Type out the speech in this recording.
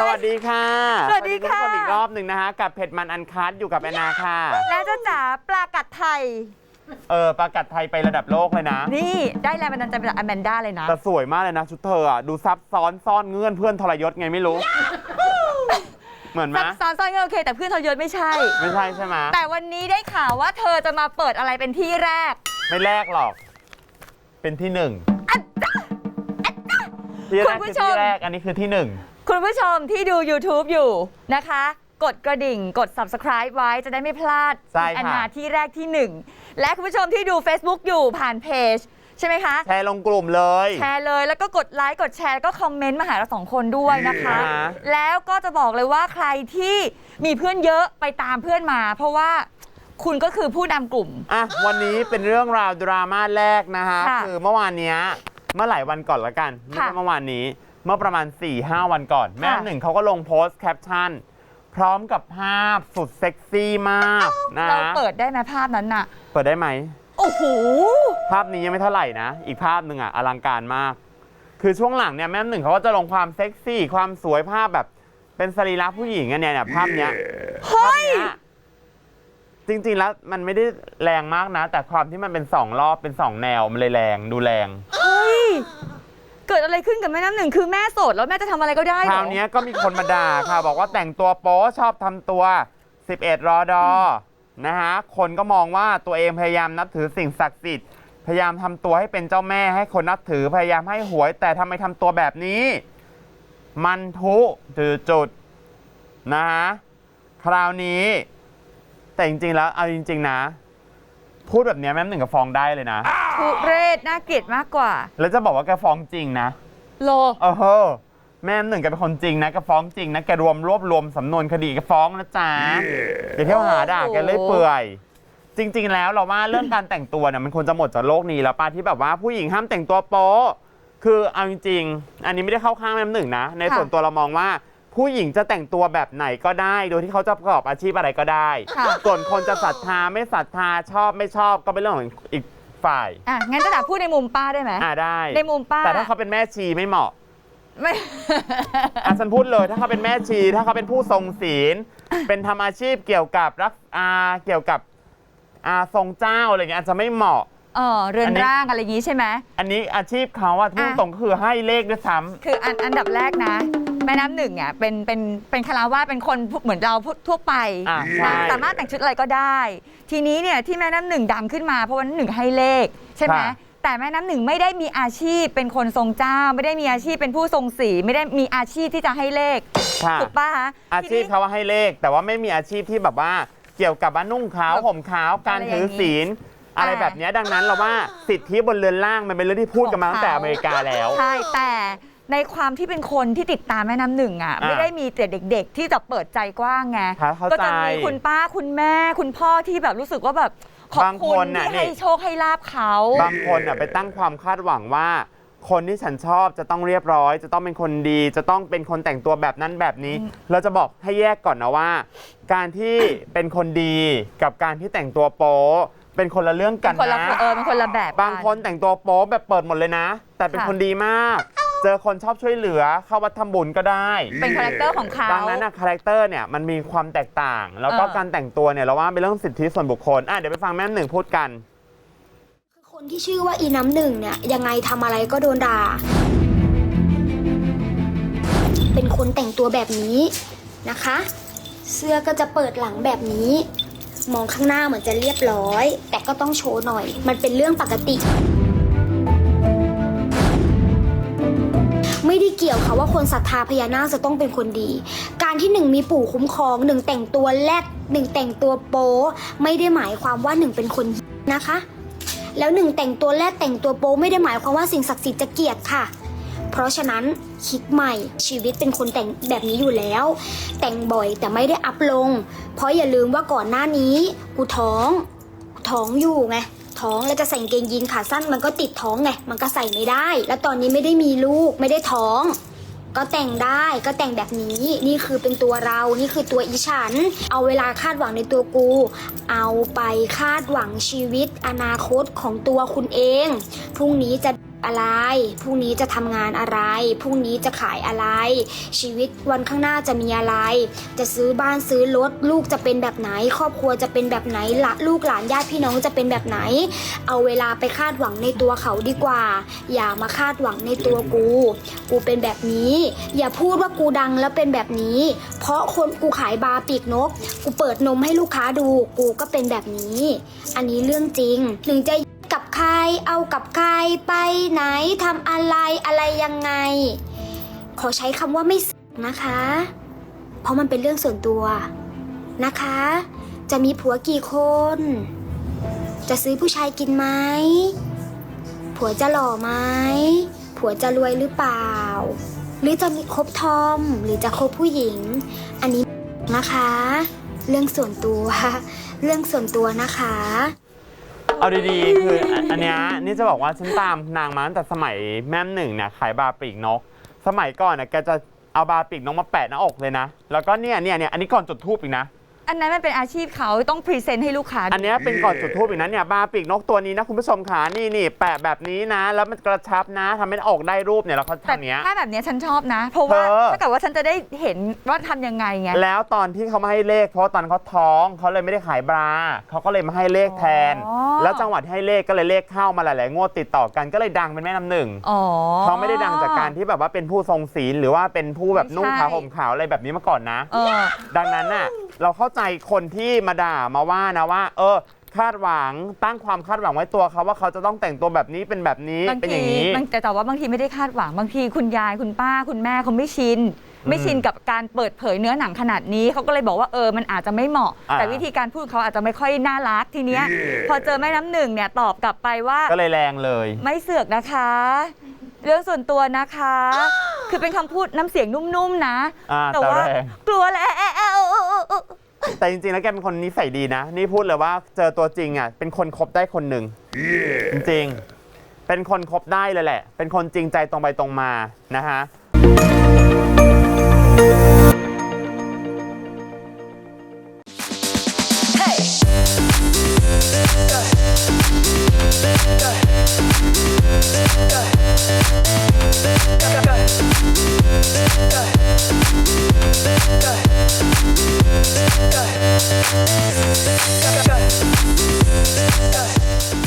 สวัสดีค่ะสวัสดีค่ะ ทุกคนอีกรอบหนึ่งนะคะกับเผ็ดมันอันคัดอยู่กับแอนนาค่ะ และเจ้าจ๋าปลากัดไทย เออประกาศไทยไประดับโลกเลยนะ นี่ได้แรงบันดาลใจมาจากอแมนด้าเลยนะ แต่สวยมากเลยนะชุดเธออะดูซับซ้อนซ่อนเงื่อนเพื่อนทรยศไงไม่รู้ เหมือนไหมซับซ้อนซ่อนเงินโอเค แต่เพื่อนทรยศไม่ใช่ ไม่ใช่ใช่ไหมแต่วันนี้ได้ข่าวว่าเธอจะมาเปิดอะไรเป็นที่แรกไม่แลกหรอก เป็นที่หนึ่งอัดจ้ะ ที่คุแรณกผู้คือชมที่แรกอันนี้คือที่หนึ่ง คุณผู้ชมที่ดู YouTube อยู่นะคะ กดกระดิ่งกด subscribe ไว้จะได้ไม่พลาดใช่แอนค่ะนาที่แรกที่หนึ่งและคุณผู้ชมที่ดู Facebook อยู่ผ่านเพจใช่ไหมคะ แชร์ลงกลุ่มเลย แชร์เลยแล้วก็กดไลค์กดแชร์แล้วก็คอมเมนต์มาหาเราสองคนด้วยนะคะ อ่าแล้วก็จะบอกเลยว่าใครที่มีเพื่อนเยอะไปตามเพื่อนมา เพราะว่าคุณก็คือผู้นำกลุ่ม อะวันนี้เป็นเรื่องราวดราม่าแรกนะคะค่ะ คือเมื่อวานเนี้ย เมื่อหลายวันก่อนละกันไม่ใช่ค่ะเมื่อวานนี้เมื่อประมาณ 4-5วันก่อน แม่ค่ะหนึ่งเขาก็ลงโพสต์แคปชั่น พร้อมกับภาพสุดเซ็กซี่มากนะเราเปิดได้ไหมภาพนั้นน่ะ เปิดได้ไหม โอ้โห ภาพนี้ยังไม่เท่าไหร่นะ อีกภาพหนึ่งอะอลังการมาก คือช่วงหลังเนี่ยแม่หนึ่งเขาก็จะลงความเซ็กซี่ ความสวยภาพแบบ เป็นสรีระผู้หญิงอันเนี้ยเนี่ยภาพเนี้ยเฮ้ย ภาพเนี้ยจริงๆแล้วมันไม่ได้แรงมากนะ แต่ความที่มันเป็นสองรอบเป็นสองแนว มันเลยแรงดูแรง เฮ้ยเกิดอะไรขึ้นกับแม่น้ำหนึ่งคือแม่โสดแล้วแม่จะทำอะไรก็ได้เหครราวอเนี้ยก็มีคนมาด่าค่ะ บอกว่าแต่งตัวโป๊ชอบทำตัว 11 รอดอนะฮะ คนก็มองว่าตัวเองพยายามนับถือสิ่งศักดิ์สิทธิ์ พยายามทำตัวให้เป็นเจ้าแม่ให้คนนับถือพยายามให้หวย แต่ทำไมทำตัวแบบนี้ มันทุถือจุดนะฮะ คราวนี้ แต่จริงๆแล้วเอาจริง ๆ นะ พูดแบบเนี้ยแม่น้ำหนึ่งกับฟองได้เลยนะ ทุเรศน่าเกลียดมากกว่า แล้วจะบอกว่าแกฟ้องจริงนะโล เออเฮ้อแม่หนึ่งแกเป็นคนจริงนะแกฟ้องจริงนะแกรวมรวบรวมสำนวนคดีแกฟ้องนะจ๊ะอย่าเที่ยวหาด่าแกเลยเปื่อย จริง ๆ แล้วเราว่าเรื่องการแต่งตัวเนี่ยมันควรจะหมดจากโลกนี้แล้วป้าที่แบบว่าผู้หญิงห้ามแต่งตัวโป๊ะคือเอาจริงๆอันนี้ไม่ได้เข้าข้างแม่หนึ่งนะ ในค่ะ ส่วนตัวเรามองว่าผู้หญิงจะแต่งตัวแบบไหนก็ได้ โดยที่เขาจะประกอบอาชีพอะไรก็ได้ ค่ะ ส่วนคนจะศรัทธาไม่ศรัทธาชอบไม่ชอบก็เป็นเรื่องของอีก ฝ่าย อะงั้นจะด่าพูดในมุมป้าได้ไหมอ่าได้ ในมุมป้าแต่ถ้าเขาเป็นแม่ชีไม่เหมาะไม่ อะฉันพูดเลย ถ้าเขาเป็นแม่ชี ถ้าเขาเป็นผู้ทรงศีล เป็นทำอาชีพเกี่ยวกับรักอาเกี่ยวกับอาทรงเจ้าอะไรเงี้ยอาจจะไม่เหมาะ เออเรือนอันนี้ ร่างอะไรอย่างนี้ใช่ไหม อันนี้อาชีพเขาอะพูดอะ ตรงก็คือให้เลขด้วยซ้คืออันอันดับแรกนะ แม่น้ำหนึ่งอะเป็นเป็นเป็นคาราวาสเป็นคนเหมือนเราทั่วไปำอะใช่ สามารถแต่งชุดอะไรก็ได้ ทีนี้เนี่ยที่แม่น้ำหนึ่งดังขึ้นมาเพราะว่าน้ำหนึ่งให้เลข ใช่ไหมค่ะแต่แม่น้ำหนึ่งไม่ได้มีอาชีพเป็นคนทรงเจ้า ไม่ได้มีอาชีพเป็นผู้ทรงศีลไม่ได้มีอาชีพที่จะให้เลขค่ะ ถูกปะคะอาชีพทีนี้ เขาว่าให้เลข แต่ว่าไม่มีอาชีพที่แบบว่าเกี่ยวกับว่านุ่งขาวแบบห่มขาวการอะไรอย่างถือศีลอะไรแต่แบบเนี้ยดังนั้นเราว่าสิทธิบนเรือนล่างมันเป็นเรื่องที่พูดกันมาตั้งแต่อเมริกาแล้ว ใช่แต่ ในความที่เป็นคนที่ติดตามแม่น้ำหนึ่งอะอะไม่ได้มีแต่เด็ก ๆ ที่จะเปิดใจกว้างไงครับเข้าใจก็จะมีคุณป้าคุณแม่ คุณพ่อที่แบบรู้สึกว่าแบบขอบบางคุคนณน่ะที่ให้นี่โชคให้ลาบเขา บางคนอะไปตั้งความคาดหวังว่า คนที่ฉันชอบจะต้องเรียบร้อย จะต้องเป็นคนดี จะต้องเป็นคนแต่งตัวแบบนั้นแบบนี้ เราจะบอกให้แยกก่อนนะว่า การที่ เป็นคนดีกับการที่แต่งตัวโป๊เป็นคนละเรื่องกันคนละนะ เออเป็นคนละแบบบางคนแต่งตัวโป๊แบบเปิดหมดเลยนะ แต่เป็นค่ะ คนดีมากเจอคนชอบช่วยเหลือเข้าวัดทำบุญก็ได้ เป็นคาแรคเตอร์ของเขา ดังนั้นนะคาแรคเตอร์เนี่ยมันมีความแตกต่าง แล้วก็เออ การแต่งตัวเนี่ยเราว่าเป็นเรื่องสิทธิส่วนบุคคลอะเดี๋ยวไปฟังแม่หนึ่งพูดกันคือคนที่ชื่อว่าอีน้ำหนึ่งเนี่ยยังไงทำอะไรก็โดนด่า เป็นคนแต่งตัวแบบนี้นะคะ เสื้อก็จะเปิดหลังแบบนี้ มองข้างหน้าเหมือนจะเรียบร้อย แต่ก็ต้องโชว์หน่อย มันเป็นเรื่องปกติ ไม่ได้เกี่ยวค่ะว่าคนศรัทธาพญานาคจะต้องเป็นคนดี การที่หนึ่งมีปู่คุ้มครองหนึ่งแต่งตัวแรดหนึ่งแต่งตัวโป๊ไม่ได้หมายความว่าหนึ่งเป็นคนนะคะ แล้วหนึ่งแต่งตัวแรกแต่งตัวโป๊ไม่ได้หมายความว่าสิ่งศักดิ์สิทธิ์จะเกลียดค่ะ เพราะฉะนั้นคิดใหม่ชีวิตเป็นคนแต่งแบบนี้อยู่แล้ว แต่งบ่อยแต่ไม่ได้อัพลง เพราะอย่าลืมว่าก่อนหน้านี้กูท้องกูท้องอยู่ไง ท้องแล้วจะใส่กางเกงยีนขาสั้นมันก็ติดท้องไงมันก็ใส่ไม่ได้ แล้วตอนนี้ไม่ได้มีลูกไม่ได้ท้อง ก็แต่งได้ก็แต่งแบบนี้นี่คือเป็นตัวเรานี่คือตัวอีฉัน เอาเวลาคาดหวังในตัวกู เอาไปคาดหวังชีวิตอนาคตของตัวคุณเองพรุ่งนี้จะ อะไร พรุ่งนี้จะทำงานอะไร พรุ่งนี้จะขายอะไร ชีวิตวันข้างหน้าจะมีอะไร จะซื้อบ้านซื้อรถลูกจะเป็นแบบไหน ครอบครัวจะเป็นแบบไหนละลูกหลานญาติพี่น้องจะเป็นแบบไหน เอาเวลาไปคาดหวังในตัวเขาดีกว่า อย่ามาคาดหวังในตัวกู กูเป็นแบบนี้ อย่าพูดว่ากูดังแล้วเป็นแบบนี้ เพราะคนกูขายบาปีกนก กูเปิดนมให้ลูกค้าดู กูก็เป็นแบบนี้ อันนี้เรื่องจริงหนึ่งจะ เอากับใคร ไปไหนทำอะไรอะไรยังไง ขอใช้คำว่าไม่สนะคะ เพราะมันเป็นเรื่องส่วนตัวนะคะ จะมีผัวกี่คน จะซื้อผู้ชายกินไหม ผัวจะหล่อไหม ผัวจะรวยหรือเปล่า หรือจะมีคบทอม หรือจะคบผู้หญิง อันนี้นะคะ เรื่องส่วนตัว เรื่องส่วนตัวนะคะ เอาดีๆ คืออันอันเนี้ยนี่จะบอกว่าฉันตามนางมาตั้งแต่สมัยแม่มหนึ่งเนี่ยขายบาร์ปีกนก สมัยก่อนน่ยแกจะเอาบาร์ปีกนกมาแปะหน้าอกเลยนะ แล้วก็เนี่ยเนี่ยเนี่ยอันนี้ก่อนจุดทูบอีกนะ อันนั้นมันเป็นอาชีพเขาต้องพรีเซนต์ให้ลูกค้าดู อันเนี้ยเป็นก่อนจุดทูบอีกนะเนี่ยบาร์ปีกนกตัวนี้นะคุณผู้ชมขานี่นี่แปะแบบนี้นะ แล้วมันกระชับนะทำให้หน้าอกได้รูปเนี่ยแล้วเขาแต่ทำเนี้ย ถ้าแบบเนี้ยฉันชอบนะ เพราะว่าเธอ ถ้าเกิดว่าฉันจะได้เห็นว่าทำยังไงไง แล้วตอนที่เขามาให้เลข เพราะตอนเขาท้องเขาเลยไม่ได้ขายบราเขาก็เลยมาให้เลขแทน อ๋อ แล้วจังหวัดให้เลขก็เลยเลขเข้ามาหลายๆงวดติดต่อกันก็เลยดังเป็นแม่น้ำหนึ่งอ๋อ เขาไม่ได้ดังจากการที่แบบว่าเป็นผู้ทรงศีลหรือว่าเป็นผู้แบบไม่ใช่นุ่งขาวห่มขาวอะไรแบบนี้มาก่อนนะ เออ ดังนั้นน่ะเราเข้าใจคนที่มาด่ามาว่านะว่า เออ คาดหวังตั้งความคาดหวังไว้ตัวเขาว่าเขาจะต้องแต่งตัวแบบนี้เป็นแบบนี้บางเป็นอทีย่างนี้ บางแต่แต่ว่าบางทีไม่ได้คาดหวังบางทีคุณยายคุณป้าคุณแม่เขาไม่ชิน ไม่ชินกับการเปิดเผยเนื้อหนังขนาดนี้เขาก็เลยบอกว่าเออมันอาจจะไม่เหมาะ อ่า แต่วิธีการพูดเขาอาจจะไม่ค่อยน่ารักทีเนี้ย พอเจอแม่น้ำหนึ่งเนี่ยตอบกลับไปว่า ก็เลยแรงเลย ไม่เสือกนะคะ เรื่องส่วนตัวนะคะ คือเป็นคำพูดน้ำเสียงนุ่มๆนะ อ่าแต่แต่ว่าแรง กลัวแล้ว แต่จริงๆ แล้วแกเป็นคนนิสัยดีนะ นี่พูดเลยว่าเจอตัวจริงอะ เป็นคนคบได้คนหนึ่ง จริงๆ เป็นคนคบได้เลยแหละ เป็นคนจริงใจตรงไปตรงมานะฮะ Go. Yeah.